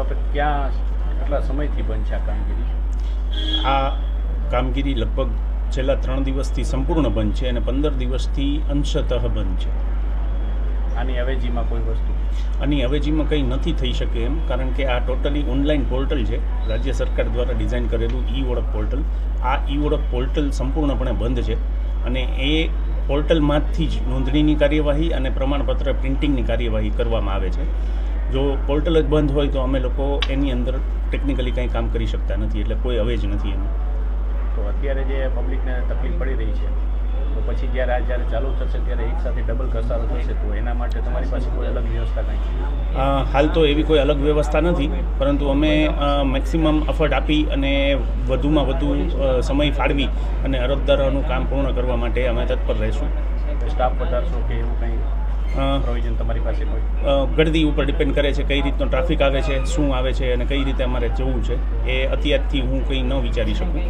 બાબત ક્યાં કેટલા સમયથી બંધ છે આ કામગીરી? આ કામગીરી લગભગ છેલ્લા ત્રણ દિવસથી સંપૂર્ણ બંધ છે અને પંદર દિવસથી અંશતઃ બંધ છે આની અવેજીમાં કોઈ વસ્તુ? આની અવેજીમાં કંઈ નથી થઈ શકે એમ કારણ કે આ ટોટલી ઓનલાઈન પોર્ટલ છે. રાજ્ય સરકાર દ્વારા ડિઝાઇન કરેલું ઈ ઓળખ પોર્ટલ. આ ઈ ઓળખ પોર્ટલ સંપૂર્ણપણે બંધ છે અને એ પોર્ટલમાંથી જ નોંધણીની કાર્યવાહી અને પ્રમાણપત્ર પ્રિન્ટિંગની કાર્યવાહી કરવામાં આવે છે. જો પોર્ટલ જ બંધ હોય તો અમે લોકો એની અંદર ટેકનિકલી કંઈ કામ કરી શકતા નથી એટલે કોઈ અવેજ નથી એમાં. તો અત્યારે જે પબ્લિકને તકલીફ પડી રહી છે તો પછી જ્યારે આ જ્યારે ચાલુ થશે ત્યારે એક સાથે ડબલ ઘસારો થશે તો એના માટે તમારી પાસે કોઈ અલગ વ્યવસ્થા કંઈ? હાલ તો એવી કોઈ અલગ વ્યવસ્થા નથી પરંતુ અમે મેક્સિમમ અફર્ટ આપી અને વધુમાં વધુ સમય ફાળવી અને અરજદારોનું કામ પૂર્ણ કરવા માટે અમે તત્પર રહીશું. સ્ટાફ વધારશો કે એવું કંઈ? પ્રોવિઝન તમારી પાસે કોઈ? ગડદી ગળદી ઉપર ડિપેન્ડ કરે છે કઈ રીતનો ટ્રાફિક આવે છે શું આવે છે અને કઈ રીતે અમારે જવું છે એ અત્યારથી હું કંઈ ન વિચારી શકું.